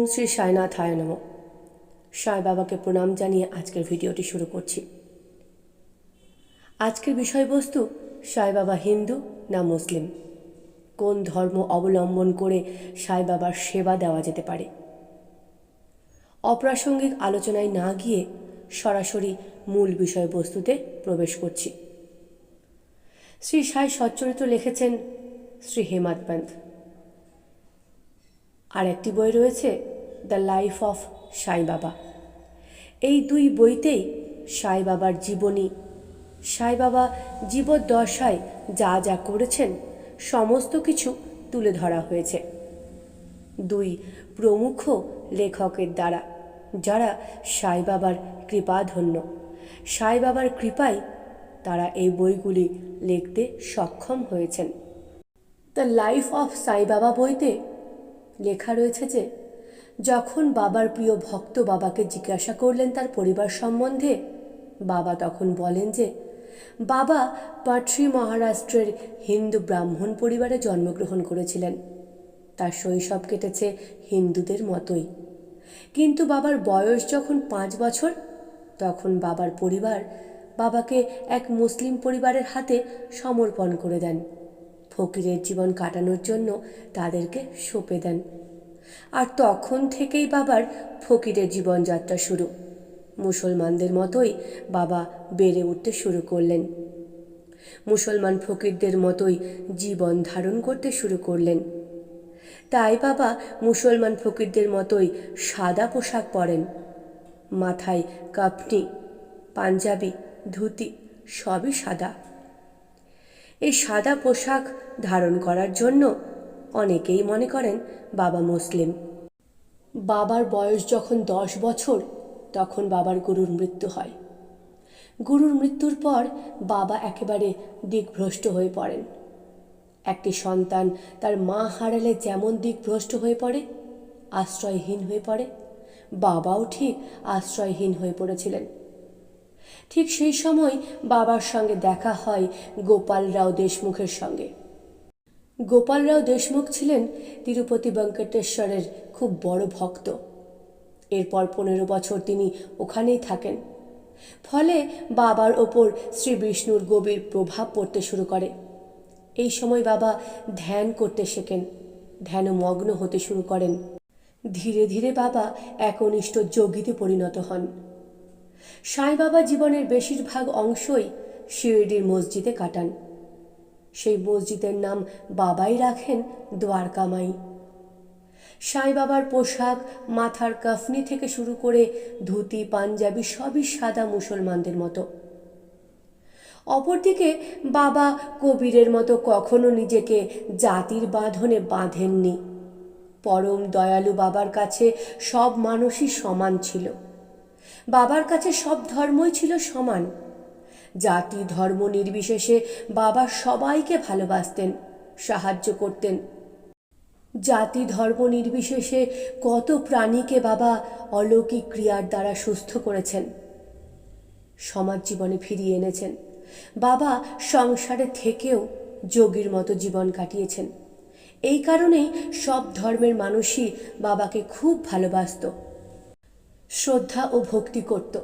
ওম শ্রী সাইনাথায় নম। সাই বাবাকে প্রণাম জানিয়ে আজকের ভিডিওটি শুরু করছি। আজকের বিষয়বস্তু, সাই বাবা হিন্দু না মুসলিম? কোন ধর্ম অবলম্বন করে সাই বাবার সেবা দেওয়া যেতে পারে? অপ্রাসঙ্গিক আলোচনায় না গিয়ে সরাসরি মূল বিষয়বস্তুতে প্রবেশ করছি। শ্রী সাই সচ্চরিত্র লিখেছেন শ্রী হেমাদ আর একটি বই রয়েছে, দ্য লাইফ অফ সাই বাবা। এই দুই বইতেই সাই বাবার জীবনী। সাই বাবা জীবদ্দশায় যা যা করেছেন, সমস্ত কিছু তুলে ধরা হয়েছে। দুই প্রমুখ লেখকের দ্বারা, যারা সাই বাবার কৃপাধন্য। সাই বাবার কৃপায় তারা এই বইগুলি লিখতে সক্ষম হয়েছেন। দ্য লাইফ অফ সাই বাবা বইতে লেখা রয়েছে যে, যখন বাবার প্রিয় ভক্ত বাবাকে জিজ্ঞাসা করলেন তার পরিবার সম্বন্ধে, বাবা তখন বলেন যে, বাবা পাটরি মহারাষ্ট্রের হিন্দু ব্রাহ্মণ পরিবারে জন্মগ্রহণ করেছিলেন। তার শৈশব কেটেছে হিন্দুদের মতোই। কিন্তু বাবার বয়স যখন পাঁচ বছর, তখন বাবার পরিবার বাবাকে এক মুসলিম পরিবারের হাতে সমর্পণ করে দেন। ফকিরের জীবন কাটানোর জন্য তাদেরকে সঁপে দেন। আর তখন থেকেই বাবার ফকিরের জীবনযাত্রা শুরু। মুসলমানদের মতোই বাবা বেড়ে উঠতে শুরু করলেন। মুসলমান ফকিরদের মতোই জীবন ধারণ করতে শুরু করলেন। তাই বাবা মুসলমান ফকিরদের মতোই সাদা পোশাক পরেন। মাথায় কাপনি পাঞ্জাবি, ধুতি সবই সাদা। এই সাদা পোশাক ধারণ করার জন্য অনেকেই মনে করেন বাবা মুসলিম। বাবার বয়স যখন দশ বছর, তখন বাবার গুরুর মৃত্যু হয়। গুরুর মৃত্যুর পর বাবা একেবারে দিকভ্রষ্ট হয়ে পড়েন। একটি সন্তান তার মা হারালে যেমন দিকভ্রষ্ট হয়ে পড়ে, আশ্রয়হীন হয়ে পড়ে, বাবাও ঠিক আশ্রয়হীন হয়ে পড়েছিলেন। ঠিক সেই সময় বাবার সঙ্গে দেখা হয় গোপাল রাও দেশমুখের সঙ্গে। গোপাল রাও দেশমুখ ছিলেন তিরুপতি ভেঙ্কটেশ্বরের খুব বড় ভক্ত। এরপর পনেরো বছর তিনি ওখানেই থাকেন। ফলে বাবার ওপর শ্রী বিষ্ণুর গভীর প্রভাব পড়তে শুরু করে। এই সময় বাবা ধ্যান করতে শেখেন, ধ্যানমগ্ন হতে শুরু করেন। ধীরে ধীরে বাবা একনিষ্ঠ যোগীতে পরিণত হন। সাই বাবা জীবনের বেশিরভাগ অংশই শিরডির মসজিদে কাটান। সেই মসজিদের নাম বাবাই রাখেন দ্বারকামাই সাই বাবার পোশাক, মাথার কাফনি থেকে শুরু করে ধুতি, পাঞ্জাবি সবই সাদা মুসলমানদের মতো। অপরদিকে বাবা কবিরের মতো কখনো নিজেকে জাতির বাঁধনে বাঁধেননি। পরম দয়ালু বাবার কাছে সব মানুষই সমান ছিল। বাবার কাছে সব ধর্মই ছিল সমান। জাতি ধর্ম নির্বিশেষে বাবা সবাইকে ভালোবাসতেন, সাহায্য করতেন। জাতি ধর্ম নির্বিশেষে কত প্রাণীকে বাবা অলৌকিক ক্রিয়ার দ্বারা সুস্থ করেছেন। সমাজ জীবনে ফিরিয়ে এনেছেন। বাবা সংসারে থেকেও যোগীর মতো জীবন কাটিয়েছেন। এই কারণেই সব ধর্মের মানুষই বাবাকে খুব ভালোবাসত। শ্রদ্ধা ও ভক্তি করত।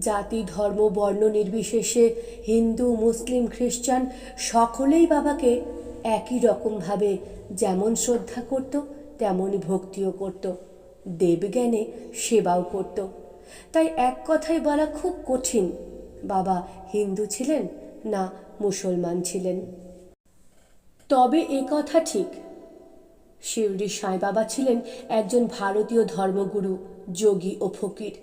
জাতি, ধর্ম, বর্ণ নির্বিশেষে হিন্দু, মুসলিম, খ্রিস্টান সকলেই বাবাকে একই রকমভাবে যেমন শ্রদ্ধা করত, তেমনই ভক্তিও করত। দেবজ্ঞানে সেবাও করত। তাই এক কথায় বলা খুব কঠিন, বাবা হিন্দু ছিলেন না মুসলমান ছিলেন। তবে এ কথা ঠিক। শিউরি সাঁই বাবা ছিলেন একজন ভারতীয় ধর্মগুরু, যোগী ও ফকির।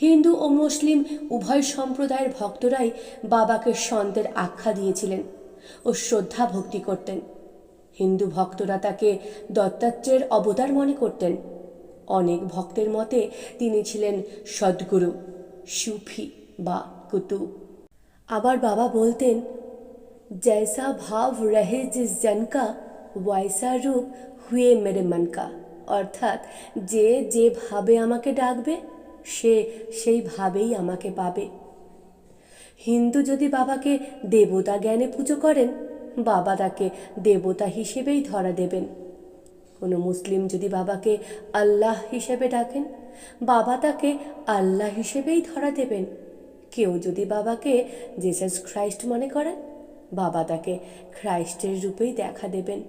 হিন্দু ও মুসলিম উভয় সম্প্রদায়ের ভক্তরাই বাবাকে সন্তের আখ্যা দিয়েছিলেন ও শ্রদ্ধা ভক্তি করতেন। হিন্দু ভক্তরা তাকে দত্তাত্রের অবতার মনে করতেন। অনেক ভক্তের মতে তিনি ছিলেন সদ্গুরু, সুফি বা কুতুব আবার বাবা বলতেন, জয়সা ভাব রহে জিস জনকা ওয়াইসার রূপ হুয়ে মেরে মানকা। অর্থাৎ যে যেভাবে আমাকে ডাকবে, সে সেইভাবেই আমাকে পাবে। হিন্দু যদি বাবাকে দেবতা জ্ঞানে পুজো করেন, বাবা তাকে দেবতা হিসেবেই ধরা দেবেন। কোনো মুসলিম যদি বাবাকে আল্লাহ হিসেবে ডাকেন, বাবা তাকে আল্লাহ হিসেবেই ধরা দেবেন। কেউ যদি বাবাকে জেসাস খ্রাইস্ট মনে করেন, বাবা তাকে খ্রাইস্টের রূপেই দেখা দেবেন।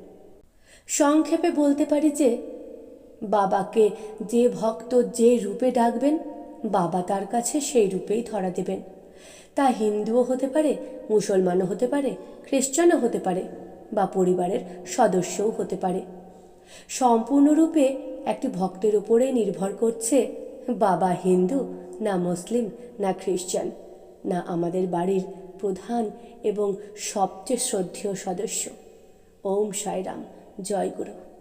সংক্ষেপে বলতে পারি যে, বাবাকে যে ভক্ত যে রূপে ডাকবেন, বাবা তার কাছে সেই রূপেই ধরা দেবেন। তা হিন্দুও হতে পারে, মুসলমানও হতে পারে, খ্রিস্টানও হতে পারে বা পরিবারের সদস্যও হতে পারে। সম্পূর্ণরূপে একটি ভক্তের উপরেই নির্ভর করছে বাবা হিন্দু না মুসলিম না খ্রিস্টান না আমাদের বাড়ির প্রধান এবং সবচেয়ে শ্রদ্ধেয় সদস্য। ওম সাইরাম। জয় গুরু।